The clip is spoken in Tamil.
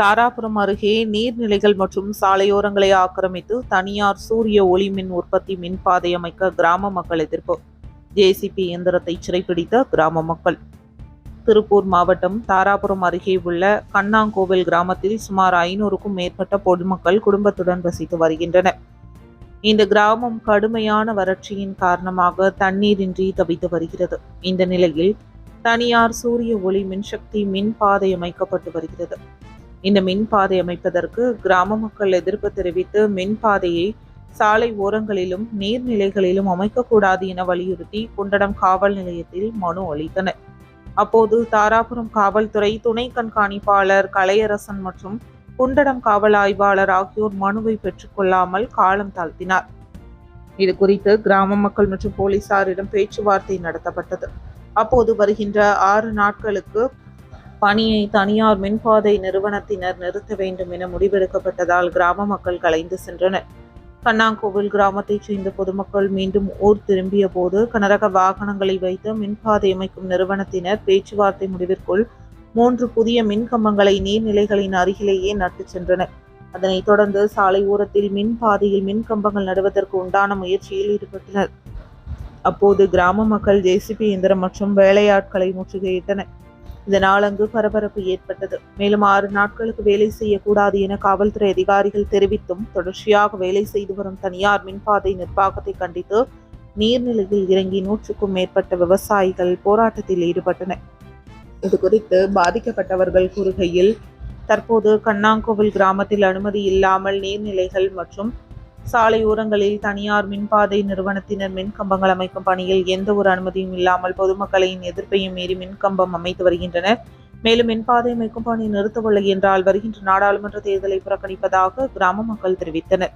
தாராபுரம் அருகே நீர்நிலைகள் மற்றும் சாலையோரங்களை ஆக்கிரமித்து தனியார் சூரிய ஒளி மின் உற்பத்தி மின்பாதை அமைக்க கிராம மக்கள் எதிர்ப்பு. ஜேசிபி இயந்திரத்தை சிறைப்பிடித்த கிராம மக்கள். திருப்பூர் மாவட்டம் தாராபுரம் அருகே உள்ள கண்ணாங்கோவில் கிராமத்தில் சுமார் ஐநூறுக்கும் மேற்பட்ட பொதுமக்கள் குடும்பத்துடன் வசித்து வருகின்றனர். இந்த கிராமம் கடுமையான வறட்சியின் காரணமாக தண்ணீரின்றி தவித்து வருகிறது. இந்த நிலையில் தனியார் சூரிய ஒளி மின்சக்தி மின்பாதை அமைக்கப்பட்டு வருகிறது. இந்த மின்பாதை அமைப்பதற்கு கிராம மக்கள் எதிர்ப்பு தெரிவித்து மின்பாதையை சாலை ஓரங்களிலும் நீர்நிலைகளிலும் அமைக்கக்கூடாது என வலியுறுத்தி குண்டடம் காவல் நிலையத்தில் மனு அளித்தனர். அப்போது தாராபுரம் காவல்துறை துணை கண்காணிப்பாளர் கலையரசன் மற்றும் குண்டடம் காவல் ஆய்வாளர் ஆகியோர் மனுவை பெற்றுக்கொள்ளாமல் காலம் தாழ்த்தினார். இது குறித்து கிராம மக்கள் மற்றும் போலீசாரிடம் பேச்சுவார்த்தை நடத்தப்பட்டது. அப்போது வருகின்ற ஆறு நாட்களுக்கு பணியை தனியார் மின்பாதை நிறுவனத்தினர் நிறுத்த வேண்டும் என முடிவெடுக்கப்பட்டதால் கிராம மக்கள் கலைந்து சென்றனர். கண்ணாங்கோவில் கிராமத்தைச் சேர்ந்த பொதுமக்கள் மீண்டும் ஊர் திரும்பிய போது கனரக வாகனங்களை வைத்து மின்பாதை அமைக்கும் நிறுவனத்தினர் பேச்சுவார்த்தை முடிவிற்குள் மூன்று புதிய மின்கம்பங்களை நீர்நிலைகளின் அருகிலேயே நட்டுச் சென்றனர். அதனைத் தொடர்ந்து சாலை ஓரத்தில் மின் பாதையில் மின்கம்பங்கள் நடுவதற்கு உண்டான முயற்சியில் ஈடுபட்டனர். அப்போது கிராம மக்கள் ஜேசிபி இயந்திரம் மற்றும் வேலையாட்களை முற்றுகையிட்டனர். இதனால் அங்கு பரபரப்பு ஏற்பட்டது. மேலும் ஆறு நாட்களுக்கு வேலை செய்யக்கூடாது என காவல்துறை அதிகாரிகள் தெரிவித்தும் தொடர்ச்சியாக வேலை செய்து வரும் தனியார் மின்பாதை நிர்வாகத்தை கண்டித்து நீர்நிலையில் இறங்கி நூற்றுக்கும் மேற்பட்ட விவசாயிகள் போராட்டத்தில் ஈடுபட்டனர் இது குறித்து பாதிக்கப்பட்டவர்கள் கூறுகையில் தற்போது கண்ணாங்கோவில் கிராமத்தில் அனுமதி இல்லாமல் நீர்நிலைகள் மற்றும் சாலை ஓரங்களில் தனியார் மின்பாதை நிறுவனத்தினர் மின்கம்பங்கள் அமைக்கும் பணியில் எந்த ஒரு அனுமதியும் இல்லாமல் பொதுமக்களின் எதிர்ப்பையும் மீறி மின்கம்பம் அமைத்து வருகின்றனர். மேலும் மின்பாதை அமைக்கும் பணி நிறுத்தவில்லை என்றால் வருகின்ற நாடாளுமன்ற தேர்தலை புறக்கணிப்பதாக கிராம மக்கள் தெரிவித்தனர்.